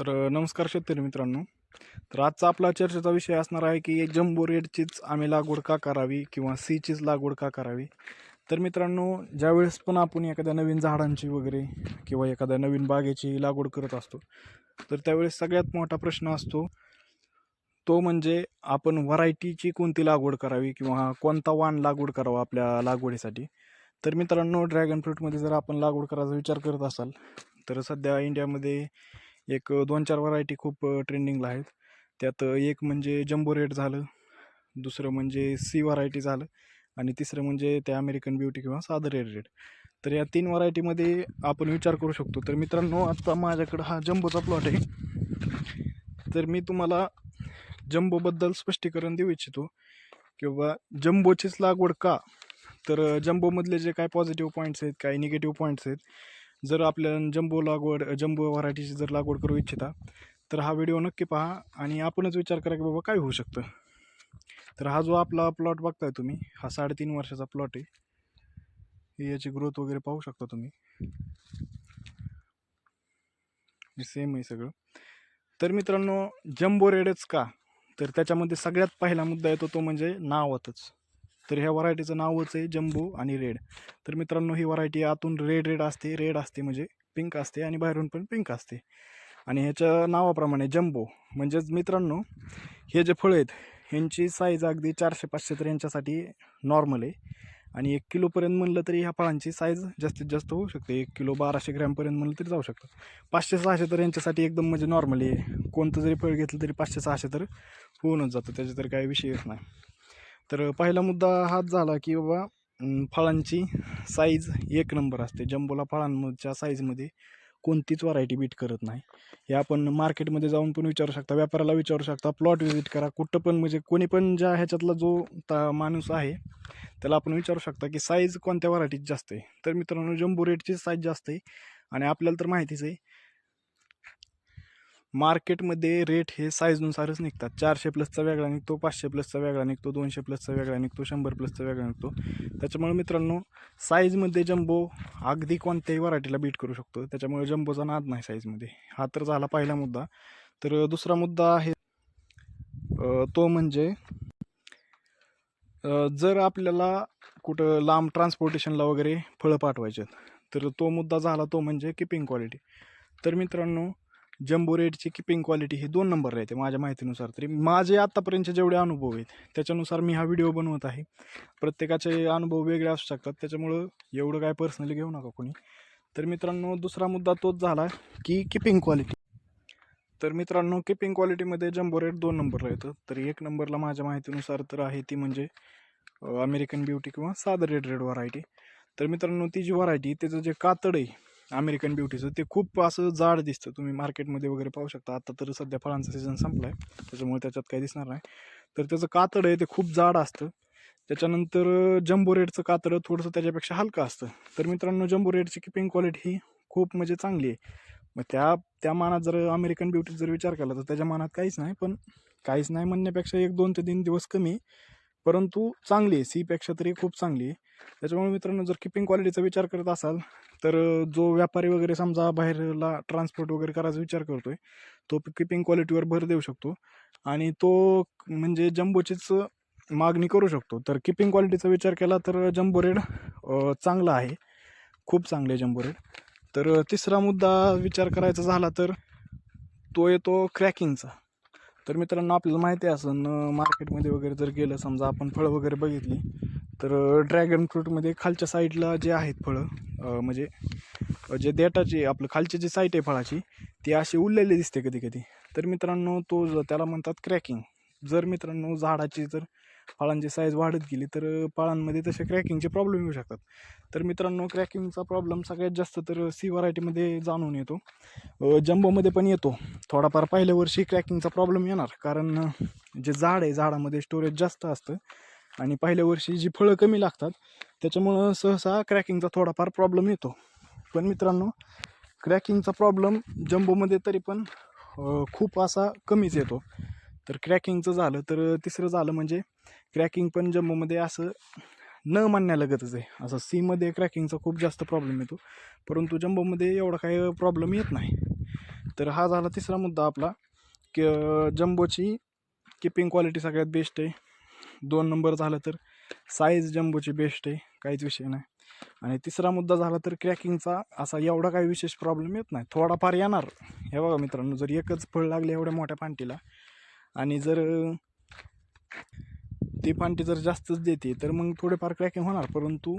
तर नमस्कार शेतकरी मित्रांनो. तर आजचा आपला चर्चेचा विषय असणार आहे की जम्बो रेडचीच आम्ही लागवड का करावी किंवा सीचीच लागवड का करावी? तर मित्रांनो ज्यावेळेस पण आपण एखाद्या नवीन झाडांची वगैरे किंवा एखाद्या नवीन बागेची लागवड करत असतो तर त्यावेळेस सगळ्यात मोठा प्रश्न असतो तो म्हणजे आपण व्हरायटीची कोणती लागवड करावी किंवा कोणता वाण लागवड करावा आपल्या लागवडीसाठी? तर मित्रांनो ड्रॅगन फ्रूटमध्ये जर आपण लागवड करायचा विचार करत असाल तर सध्या इंडियामध्ये एक दोन चार व्हरायटी खूप ट्रेंडिंगला आहेत. त्यात एक म्हणजे जम्बो रेड झालं दुसरं म्हणजे सी व्हरायटी झालं आणि तिसरं म्हणजे ते अमेरिकन ब्युटी किंवा साधं रेड रेड तर या तीन व्हरायटीमध्ये आपण विचार करू शकतो. तर मित्रांनो आत्ता माझ्याकडं हा जम्बोचा प्लॉट आहे. तर मी तुम्हाला जम्बोबद्दल स्पष्टीकरण देऊ इच्छितो. किंवा जम्बोचीच लागवड का? तर जम्बोमधले जे काय पॉझिटिव्ह पॉईंट्स आहेत काय निगेटिव्ह पॉईंट्स आहेत जर आपल्याला जम्बो लागवड जम्बो व्हरायटीची जर लागवड करू इच्छिता तर हा व्हिडिओ नक्की पहा आणि आपणच विचार करा की बाबा काय होऊ शकतं. तर हा जो आपला प्लॉट बघताय तुम्ही हा साडेतीन वर्षाचा प्लॉट आहे. याची ग्रोथ वगैरे पाहू शकता तुम्ही. सेम आहे सगळं. तर मित्रांनो जम्बो रेडच का? तर त्याच्यामध्ये सगळ्यात पहिला मुद्दा येतो तो म्हणजे नावातच. तर ह्या व्हरायटीचं नावच आहे जम्बो आणि रेड. तर मित्रांनो ही व्हरायटी आतून रेड रेड असते. रेड असते म्हणजे पिंक असते आणि बाहेरून पण पिंक असते. आणि ह्याच्या नावाप्रमाणे जम्बो. म्हणजेच मित्रांनो हे जे फळं आहेत ह्यांची साईज अगदी चारशे पाचशे तर यांच्यासाठी नॉर्मल आहे. आणि एक किलोपर्यंत म्हणलं तरी ह्या फळांची साईज जास्तीत जास्त होऊ शकते. एक किलो बाराशे ग्रॅमपर्यंत म्हणलं तरी जाऊ शकतं. पाचशे सहाशे तर यांच्यासाठी एकदम म्हणजे नॉर्मल आहे. कोणतं जरी फळ घेतलं तरी पाचशे सहाशे तर होऊनच जातं. त्याचे तर काही विषयच नाही. तर पहिला मुद्दा हाच झाला की बाबा फळांची साईज एक नंबर असते. जम्बोला फळांच्या साईजमध्ये कोणतीच व्हरायटी बीट करत नाही. हे आपण मार्केटमध्ये जाऊन पण विचारू शकता व्यापाऱ्याला विचारू शकता. प्लॉट विजिट करा. कुठं पण म्हणजे कोणी पण ज्या ह्याच्यातला जो ता माणूस आहे त्याला आपण विचारू शकता की साईज कोणत्या व्हरायटीत जास्त आहे. तर मित्रांनो जम्बो रेटची साईज जास्त आहे. आणि आपल्याला तर माहितीच आहे मार्केटमध्ये रेट हे साईजनुसारच निघतात. चारशे प्लसचा वेगळा निघतो पाचशे प्लसचा वेगळा निघतो दोनशे प्लसचा वेगळा निघतो शंभर प्लसचा वेगळा निघतो. त्याच्यामुळे मित्रांनो साईजमध्ये जम्बो अगदी कोणत्याही व्हरायटीला बीट करू शकतो. त्याच्यामुळे जम्बोचा नाद नाही साईजमध्ये हा तर झाला पहिला मुद्दा. तर दुसरा मुद्दा आहे तो म्हणजे जर आपल्याला कुठं लांब ट्रान्सपोर्टेशनला वगैरे फळं पाठवायचे तर तो मुद्दा झाला तो म्हणजे किपिंग क्वालिटी तर मित्रांनो जम्बो रेडची किपिंग क्वालिटी ही दोन नंबर राहते माझ्या माहितीनुसार तरी. माझे आत्तापर्यंतचे जेवढे अनुभव आहेत त्याच्यानुसार मी हा व्हिडिओ बनवत आहे. प्रत्येकाचे अनुभव वेगळे असू शकतात. त्याच्यामुळं एवढं काय पर्सनली घेऊ नका कोणी. तर मित्रांनो दुसरा मुद्दा तोच झाला की किपिंग क्वालिटी तर मित्रांनो किपिंग क्वालिटीमध्ये जम्बो रेट दोन नंबरला येतं. तर एक नंबरला माझ्या माहितीनुसार तर आहे ती म्हणजे अमेरिकन ब्युटी किंवा साधं रेड रेड व्हरायटी तर मित्रांनो ती जी व्हरायटी त्याचं जे कातड आहे अमेरिकन ब्युटीचं ते खूप असं जाड दिसतं. तुम्ही मार्केटमध्ये वगैरे पाहू शकता. आता तर सध्या फळांचा सीझन संपला आहे त्याच्यामुळे त्याच्यात काही दिसणार नाही. तर त्याचं कातड आहे ते खूप जाड असतं. त्याच्यानंतर जम्बो रेडचं कातड थोडंसं त्याच्यापेक्षा हलकं असतं. तर मित्रांनो जम्बो रेडची किपिंग क्वालिटी ही खूप म्हणजे चांगली आहे. मग त्या त्या मानात जर अमेरिकन ब्युटीचा जर विचार केला तर त्याच्या मानात काहीच नाही. पण काहीच नाही म्हणण्यापेक्षा एक दोन ते तीन दिवस कमी. परंतु चांगली आहे. सीपेक्षा तरी खूप चांगली आहे. त्याच्यामुळे मित्रांनो जर किपिंग क्वालिटीचा विचार करत असाल तर जो व्यापारी वगैरे समजा बाहेरला ट्रान्सपोर्ट वगैरे करायचा विचार करतोय तो किपिंग क्वालिटीवर भर देऊ शकतो. आणि तो म्हणजे जम्बोचीच मागणी करू शकतो. तर किपिंग क्वालिटीचा विचार केला तर जम्बो रेड चांगला आहे. खूप चांगले जम्बो रेड. तर तिसरा मुद्दा विचार करायचा झाला तर तो येतो क्रॅकिंगचा. तर मित्रांनो आपल्याला माहिती असेल मार्केटमध्ये वगैरे जर गेलं समजा आपण फळं वगैरे बघितली तर ड्रॅगन फ्रूटमध्ये खालच्या साईडला जे आहेत फळं म्हणजे जे देटाची आपलं खालची जी साईट आहे फळाची ती अशी उरलेली दिसते कधी कधी तर मित्रांनो तो ज- त्याला म्हणतात क्रॅकिंग जर मित्रांनो झाडाची जर फळांची साईज वाढत गेली तर फळांमध्ये तसे क्रॅकिंगचे प्रॉब्लेम येऊ शकतात. तर मित्रांनो क्रॅकिंगचा प्रॉब्लेम सगळ्यात जास्त तर सी व्हरायटीमध्ये जाणून येतो. जम्बोमध्ये पण येतो. थोडाफार पहिल्या वर्षी क्रॅकिंगचा प्रॉब्लेम येणार. कारण जे झाड आहे झाडामध्ये स्टोरेज जास्त असतं. आणि पहिल्या वर्षी जी फळं कमी लागतात त्याच्यामुळं सहसा क्रॅकिंगचा थोडाफार प्रॉब्लेम येतो. पण मित्रांनो क्रॅकिंगचा प्रॉब्लेम जम्बोमध्ये तरी पण खूप असा कमीच येतो. तर क्रॅकिंगचं झालं तर तिसरं झालं म्हणजे क्रॅकिंग पण जम्मूमध्ये असं न म्हणण्यालगतच आहे. असं सीमध्ये क्रॅकिंगचा खूप जास्त प्रॉब्लेम येतो. परंतु जम्बोमध्ये एवढा काही प्रॉब्लेम येत नाही. तर हा झाला तिसरा मुद्दा आपला की जम्बोची किपिंग क्वालिटी सगळ्यात बेस्ट आहे. दोन नंबर झालं तर साईज जम्बोची बेस्ट आहे काहीच विषय नाही. आणि तिसरा मुद्दा झाला तर क्रॅकिंगचा असा एवढा काही विशेष प्रॉब्लेम येत नाही. थोडाफार येणार. हे बघा मित्रांनो जर एकच फळ लागले एवढ्या मोठ्या पांटीला आणि जर ते ती पांटी जर जास्तच देते तर मग थोडेफार क्रॅकिंग होणार. परंतु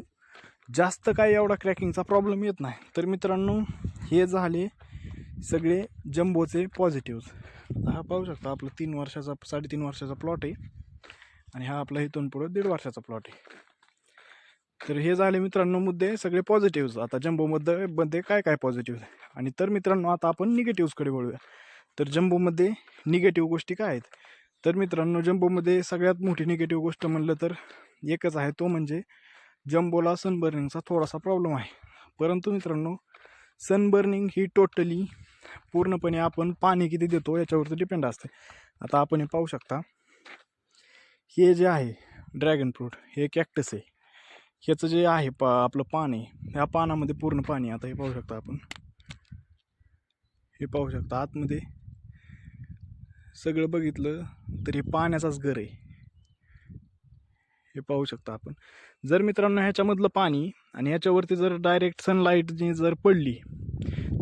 जास्त काही एवढा क्रॅकिंगचा प्रॉब्लेम येत नाही. तर मित्रांनो हे झाले सगळे जम्बोचे पॉझिटिव्ह हा पाहू शकता आपलं तीन वर्षाचा साडेतीन वर्षाचा प्लॉट आहे. आणि हा आपला इथून पुढं दीड वर्षाचा प्लॉट आहे. तर हे झाले मित्रांनो मुद्दे सगळे पॉझिटिव्ह आता जम्बोमध्ये मध्ये काय काय पॉझिटिव्ह आणि तर मित्रांनो आता आपण निगेटिव्हकडे वळूया. तर जम्बोमध्ये निगेटिव्ह गोष्टी काय आहेत? तर मित्रांनो जम्बोमध्ये सगळ्यात मोठी निगेटिव्ह गोष्ट म्हणलं तर एकच आहे तो म्हणजे जम्बोला सनबर्निंगचा थोडासा प्रॉब्लेम आहे. परंतु मित्रांनो सनबर्निंग ही टोटली पूर्णपणे आपण पाणी किती देतो याच्यावरती डिपेंड असते. आता आपण हे पाहू शकता. हे जे आहे ड्रॅगन फ्रूट हे कॅक्टस आहे. ह्याचं जे आहे पा आपलं पान आहे ह्या पानामध्ये पूर्ण पाणी आता हे पाहू शकता आपण. हे पाहू शकता आतमध्ये सगळं बघितलं तर हे पाण्याचाच घर आहे. हे पाहू शकता आपण. जर मित्रांनो ह्याच्यामधलं पाणी आणि ह्याच्यावरती जर डायरेक्ट सनलाईट जी जर पडली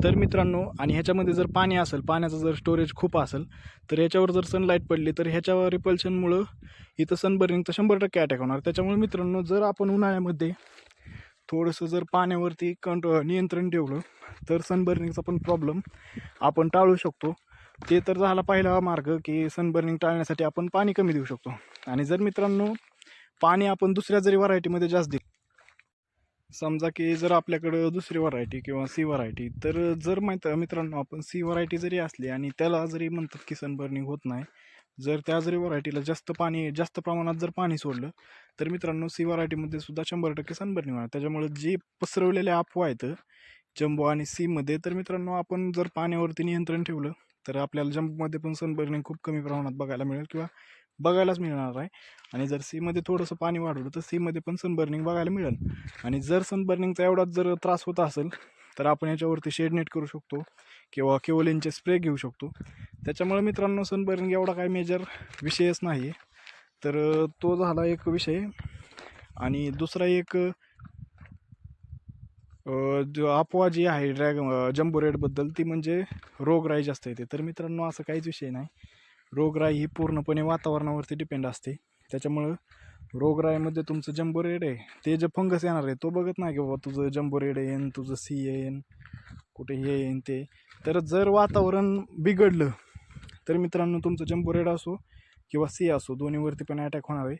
तर मित्रांनो आणि ह्याच्यामध्ये जर पाणी असेल पाण्याचं जर स्टोरेज खूप असेल तर ह्याच्यावर जर सनलाईट पडली तर ह्याच्यावर रिपल्शनमुळं इथं सनबर्निंगचं शंभर टक्के अटॅक होणार. त्याच्यामुळे मित्रांनो जर आपण उन्हाळ्यामध्ये थोडंसं जर पाण्यावरती कंट्रो नियंत्रण ठेवलं तर सनबर्निंगचा पण प्रॉब्लेम आपण टाळू शकतो. ते तर झाला पहिला मार्ग की सनबर्निंग टाळण्यासाठी आपण पाणी कमी देऊ शकतो. आणि जर मित्रांनो पाणी आपण दुसऱ्या जरी व्हरायटीमध्ये जास्त दिलं समजा की जर आपल्याकडं दुसरी व्हरायटी किंवा सी व्हरायटी तर जर माहीत मित्रांनो आपण सी व्हरायटी जरी असली आणि त्याला जरी म्हणतात की सनबर्निंग होत नाही जर त्या जरी व्हरायटीला जास्त पाणी जास्त प्रमाणात जर पाणी सोडलं तर मित्रांनो सी व्हरायटीमध्ये सुद्धा शंभर टक्के सनबर्निंग होणार. त्याच्यामुळे जे पसरवलेले अफवा आहेत जम्बो आणि सीमध्ये तर मित्रांनो आपण जर पाण्यावरती नियंत्रण ठेवलं तर आपल्याला जंपमध्ये पण सनबर्निंग खूप कमी प्रमाणात बघायला मिळेल किंवा बघायलाच मिळणार आहे. आणि जर सीमध्ये थोडंसं पाणी वाढवलं तर सीमध्ये पण सनबर्निंग बघायला मिळेल. आणि जर सनबर्निंगचा एवढाच जर त्रास होत असेल तर आपण याच्यावरती शेड नेट करू शकतो किंवा केवलिनचे स्प्रे घेऊ शकतो. त्याच्यामुळे मित्रांनो सनबर्निंग एवढा काही मेजर विषयच नाही आहे तर तो झाला एक विषय. आणि दुसरा एक अफवा जी आहे ड्रॅग जम्बो रेडबद्दल ती म्हणजे रोगराई जास्त येते. तर मित्रांनो असं काहीच विषय नाही. रोगराई ही पूर्णपणे वातावरणावरती डिपेंड असते. त्याच्यामुळं रोगराईमध्ये तुमचं जम्बो रेड आहे ते जे फंगस येणार आहे तो बघत नाही की बाबा तुझं जम्बो रेड येईन तुझं सी येईन कुठे हे येईन ते. तर जर वातावरण बिघडलं तर मित्रांनो तुमचं जम्बो रेड असो किंवा सी असो दोन्हीवरती पण अटॅक होणार आहे.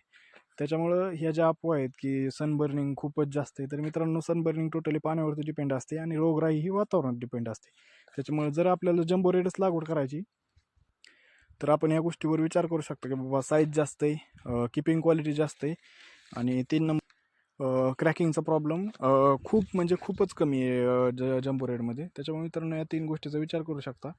त्याच्यामुळं ह्या ज्या अफवा आहेत की सनबर्निंग खूपच जास्त आहे तर मित्रांनो सनबर्निंग टोटली पाण्यावरती डिपेंड असते आणि रोगराई ही वातावरणात डिपेंड असते. त्याच्यामुळे जर आपल्याला जम्बो रेडच लागवड करायची तर आपण या गोष्टीवर विचार करू शकतो की बाबा साईज जास्त आहे किपिंग क्वालिटी जास्त आहे आणि तीन नंबर क्रॅकिंगचा प्रॉब्लेम खूप म्हणजे खूपच कमी आहे ज जम्बो रेडमध्ये त्याच्यामुळे मित्रांनो या तीन गोष्टीचा विचार करू शकता.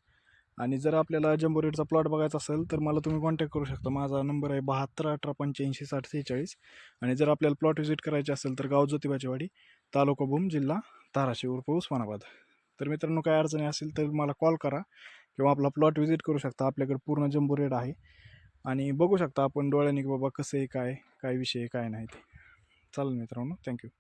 आणि जर आपल्याला जम्बो रेटचा प्लॉट बघायचा असेल तर मला तुम्ही कॉन्टॅक्ट करू शकता. माझा नंबर आहे बहात्तर अठरा पंच्याऐंशी साठ सेहेचाळीस. आणि जर आपल्याला प्लॉट व्हिजिट करायचे असेल तर गाव ज्योतिबाचीवाडी तालुका भूम जिल्हा धाराशिव उर्फ उस्मानाबाद. तर मित्रांनो काय अडचणी असेल तर मला कॉल करा किंवा आपला प्लॉट व्हिजिट करू शकता. आपल्याकडे पूर्ण जम्बो रेड आहे. आणि बघू शकता आपण डोळ्याने की बाबा कसं आहे काय काय विषय आहे काय नाही ते. चालेल मित्रांनो थँक्यू